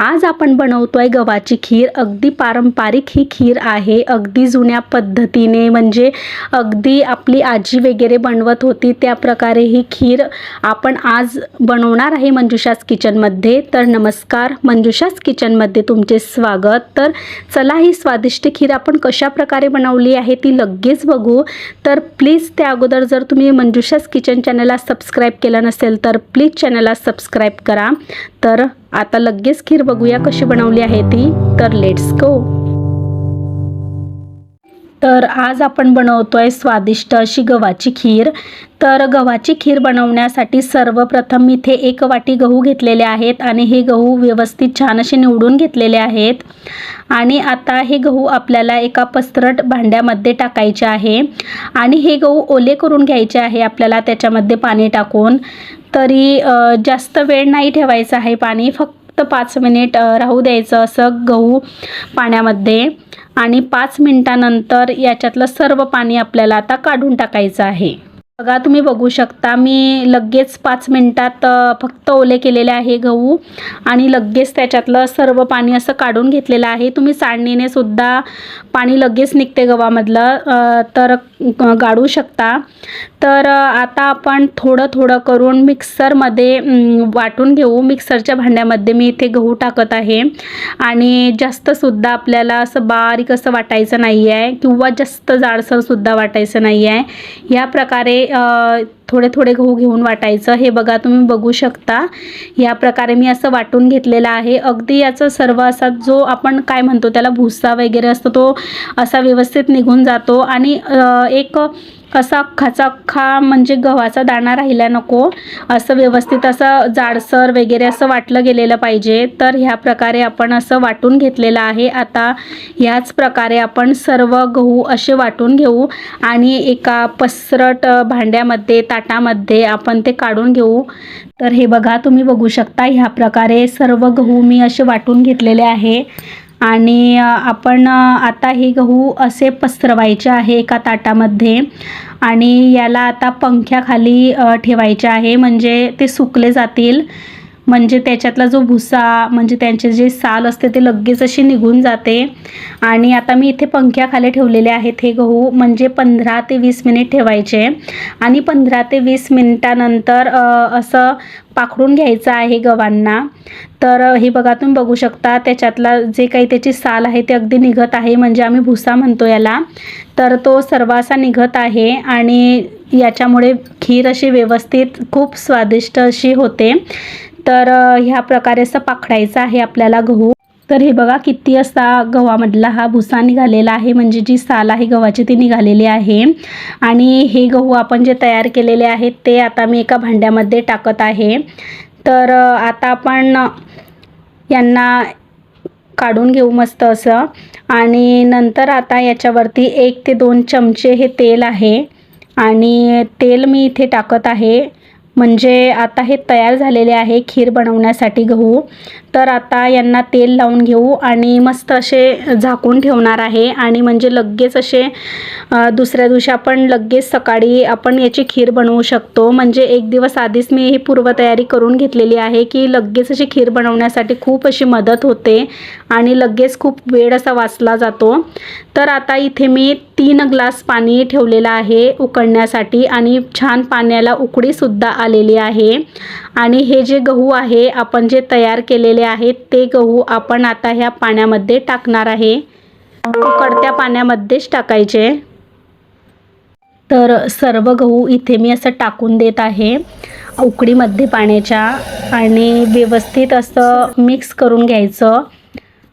आज आपण बनवतोय गव्हाची खीर. अगदी पारंपरिक ही खीर आहे. अगदी जुन्या पद्धतीने म्हणजे अगदी आपली आजी वगैरे बनवत होती त्या प्रकारे ही खीर आपण आज बनवणार आहे मंजुषास किचनमध्ये तर नमस्कार मंजुषास किचनमध्ये तुमचे स्वागत. तर चला ही स्वादिष्ट खीर आपण कशा प्रकारे बनवली आहे ती लगेच बघू. तर प्लीज त्या अगोदर जर तुम्ही मंजुषास किचन चॅनलला सबस्क्राईब केलं नसेल तर प्लीज चॅनलला सबस्क्राईब करा. तर आता लगेच खीर बघूया कशी बनवली आहे ती. तर लेट्स गो तर आज आपण बनवतो आहे स्वादिष्ट अशी गव्हाची खीर. तर गव्हाची खीर बनवण्यासाठी सर्वप्रथम इथे एक वाटी गहू घेतलेले आहेत आणि हे गहू व्यवस्थित छान असे निवडून घेतलेले आहेत. आणि आता हे गहू आपल्याला एका पसरट भांड्यामध्ये टाकायचे आहे. आणि हे गहू ओले करून घ्यायचे आहे आपल्याला त्याच्यामध्ये पाणी टाकून. तरी जास्त वेळ नाही ठेवायचं आहे पाणी फक्त पाच मिनिट राहू द्यायचं असं गहू पाण्यामध्ये. आणि पाच मिनटानंतर याच्यातलं सर्व पाणी आपल्याला आता काढून टाकायचं आहे. बघा तुम्ही बघू शकता मी लगेच पाच मिनटात फक्त ओले केलेले आहे गहू आणि लगेच त्याच्यातलं सर्व पाणी असं काढून घेतलेलं आहे. तुम्ही सांडणीनेसुद्धा सुद्धा पाणी लगेच निघते गव्हामधलं तर गाडू गाळू शकता. तर आता आपण थोडं थोडं करून मिक्सरमध्ये वाटून घेऊ. मिक्सरच्या भांड्यामध्ये मी इथे गहू टाकत आहे आणि जास्तसुद्धा आपल्याला असं बारीक असं वाटायचं नाही आहे किंवा जास्त जाडसरसुद्धा वाटायचं नाही आहे ह्या प्रकारे uh, थोडे थोडे गहू घेऊन वाटायचं. हे बघा तुम्ही बघू शकता. या प्रकारे मी असं वाटून घेतलेलं आहे. अगदी याचा सर्व असा जो आपण काय म्हणतो त्याला भुसा वगैरे असतो तो असा व्यवस्थित निघून जातो. आणि एक असा अख्खाचा अख्खा म्हणजे गव्हाचा दाणा राहिला नको. असं व्यवस्थित असं जाडसर वगैरे असं वाटलं गेलेलं पाहिजे. तर ह्या प्रकारे आपण असं वाटून घेतलेलं आहे. आता ह्याच प्रकारे आपण सर्व गहू असे वाटून घेऊ. आणि एका पसरट भांड्यामध्ये भांड्यामध्ये ताटामध्ये आपण ते काढून घेऊ. तर हे बघा तुम्ही बघू शकता ह्या प्रकारे सर्व गहू मी असे वाटून घेतलेले आहे. आणि आपण आता हे गहू असे पसरवायचे आहे एका ताटामध्ये. आणि याला आता पंख्याखाली ठेवायचे आहे म्हणजे ते सुकले जातील. म्हणजे त्याच्यातला जो भुसा म्हणजे त्यांचे जे साल असते ते लगेच अशी निघून जाते. आणि आता मी इथे पंख्याखाली ठेवलेले आहेत हे गहू म्हणजे पंधरा ते वीस मिनिट ठेवायचे. आणि पंधरा ते वीस मिनिटानंतर असं पाखडून घ्यायचं आहे गव्हांना. तर हे बघा तुम्ही बघू शकता त्याच्यातला जे काही त्याची साल आहे ते अगदी निघत आहे म्हणजे आम्ही भुसा म्हणतो याला. तर तो सर्व असा निघत आहे आणि याच्यामुळे खीर अशी व्यवस्थित खूप स्वादिष्ट अशी होते. तर ह्या प्रकारे असं पाखडायचं आहे आपल्याला गहू. तर हे बघा किती असा गव्हामधला हा भुसा निघालेला आहे. म्हणजे जी साल आहे गव्हाची ती निघालेली आहे. आणि हे गहू आपण जे तयार केलेले आहेत ते आता मी एका भांड्यामध्ये टाकत आहे. तर आता आपण यांना काढून घेऊ मस्त असं. आणि नंतर आता याच्यावरती एक ते दोन चमचे हे तेल आहे. आणि तेल मी इथे टाकत आहे. म्हणजे आता हे तयार झालेले आहे खीर बनवण्यासाठी गहू. तर आता यांना तेल लावून घेऊ आणि मस्त असे झाकून ठेवणार आहे. आणि म्हणजे लगेच असे दुसऱ्या दिवशी आपण लगेच सकाळी आपण याची खीर बनवू शकतो. म्हणजे एक दिवस आधीच मी ही पूर्वतयारी करून घेतलेली आहे की लगेच अशी खीर बनवण्यासाठी खूप अशी मदत होते आणि लगेच खूप वेळ असा वाचला जातो. तर आता इथे मी तीन ग्लास पाणी ठेवलेलं आहे उकळण्यासाठी आणि छान पाण्याला उकळीसुद्धा आलेली आहे. आणि हे जे गहू आहे आपण जे तयार केलेले आहेत. ते गहू आपण आता ह्या पाण्यामध्ये टाकणार आहे. उकडत्या पाण्यामध्येच टाकायचे. तर सर्व गहू इथे मी असं टाकून देत आहे. उकडीमध्ये पाण्याच्या आणि व्यवस्थित असं मिक्स करून घ्यायचं.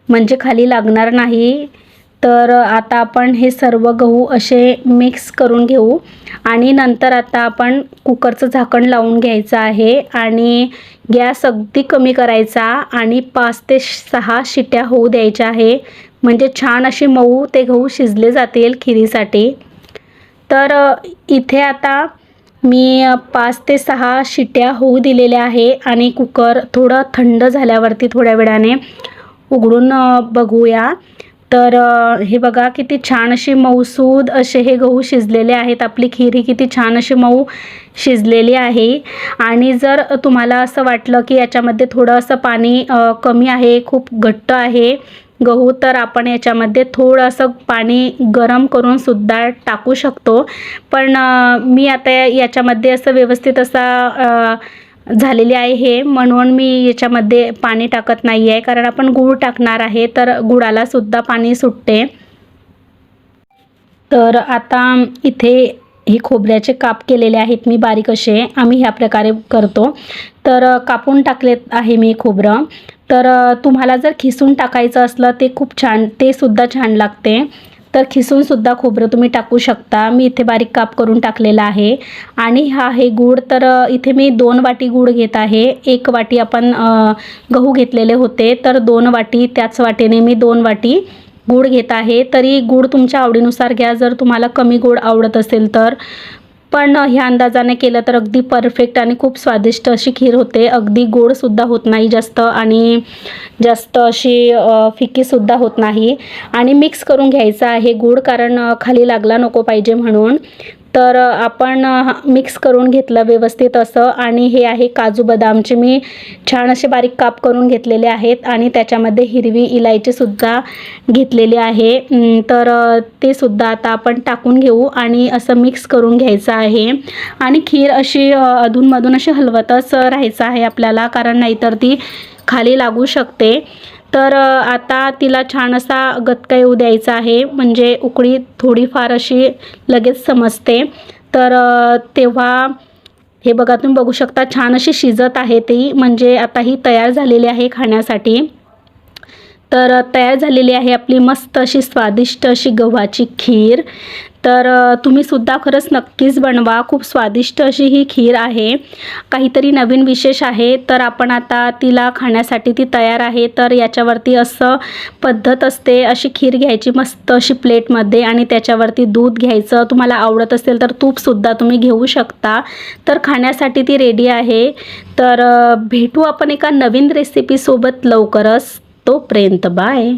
म्हणजे खाली लागणार नाही. तर आता आपण हे सर्व गहू असे मिक्स करून घेऊ. आणि नंतर आता आपण कुकरचं झाकण लावून घ्यायचं आहे आणि गॅस अगदी कमी करायचा आणि पाच ते सहा शिट्या होऊ द्यायच्या आहे. म्हणजे छान अशी मऊ ते गहू शिजले जातील खिरीसाठी. तर इथे आता मी पाच ते सहा शिट्या होऊ दिलेल्या आहे आणि कुकर थोडं थंड झाल्यावरती थोड्या वेळाने उघडून बघूया. तर हे बघा किती छान अशी मऊसूद असे हे गहू शिजलेले आहेत. आपली खीर ही किती छान अशी मऊ शिजलेली आहे. आणि जर तुम्हाला असं वाटलं की याच्यामध्ये थोडं असं पाणी कमी आहे खूप घट्ट आहे गहू तर आपण याच्यामध्ये थोडंसं पाणी गरम करून सुद्धा टाकू शकतो. पण मी आता याच्यामध्ये असं व्यवस्थित असा झालेली आहे हे. म्हणून मी याच्यामध्ये पाणी टाकत नाही आहे कारण आपण गूळ टाकणार आहे तर गुळालासुद्धा पाणी सुटते. तर आता इथे हे खोबऱ्याचे काप केलेले आहेत मी बारीक असे. आम्ही ह्या प्रकारे करतो. तर कापून टाकलेत आहे मी खोबरं. तर तुम्हाला जर खिसून टाकायचं असलं ते खूप छान ते सुद्धा छान लागते. तर खिसूनसुद्धा खोबरं तुम्ही टाकू शकता. मी इथे बारीक काप करून टाकलेला आहे. आणि हा आहे गूळ. तर इथे मी दोन वाटी गूळ घेत आहे. एक वाटी आपण गहू घेतलेले होते. तर दोन वाटी त्याच वाटीने मी दोन वाटी गूळ घेत आहे. तरी गूळ तुमच्या आवडीनुसार घ्या. जर तुम्हाला कमी गूळ आवडत असेल तर. पण ह्या अंदाजाने केलं तर अगदी परफेक्ट आणि खूप स्वादिष्ट अशी खीर होते. अगदी गोडसुद्धा होत नाही जास्त आणि जास्त अशी फिकीसुद्धा होत नाही. आणि मिक्स करून घ्यायचं आहे. गूळ कारण खाली लागला नको पाहिजे म्हणून. तर आपण मिक्स करून घेतलं व्यवस्थित असं आणि हे आहे काजू बदामचे. मी छान असे बारीक काप करून घेतलेले आहेत आणि त्याच्यामध्ये हिरवी इलायचीसुद्धा घेतलेली आहे. तर ते सुद्धा आता आपण टाकून घेऊ आणि असं मिक्स करून घ्यायचं आहे. आणि खीर अशी अधूनमधून अशी हलवतच राहायचं आहे आपल्याला कारण नाहीतर ती खाली लागू शकते. तर आता तिला छान असा गतका येऊ द्यायचा आहे. म्हणजे उकळी थोडीफार अशी लगेच समजते. तर तेव्हा हे बघा तुम्ही बघू शकता छान अशी शिजत आहे ती. म्हणजे आता ही तयार झालेली आहे खाण्यासाठी. तर तयार झालेली आहे आपली मस्त अशी स्वादिष्ट अशी गव्हाची खीर. तर तुम्ही सुद्धा खरंच नक्कीच बनवा. खूप स्वादिष्ट अशी ही खीर आहे. काहीतरी नवीन विशेष आहे. तर आपण आता तिला खाण्यासाठी ती तयार आहे. तर याच्यावरती असं पद्धत असते. अशी खीर घ्यायची मस्त अशी प्लेटमध्ये आणि त्याच्यावरती दूध घ्यायचं. तुम्हाला आवडत असेल तर तूपसुद्धा तुम्ही घेऊ शकता. तर खाण्यासाठी ती रेडी आहे. तर भेटू आपण एका नवीन रेसिपीसोबत लवकरच. तोपर्यंत बाय.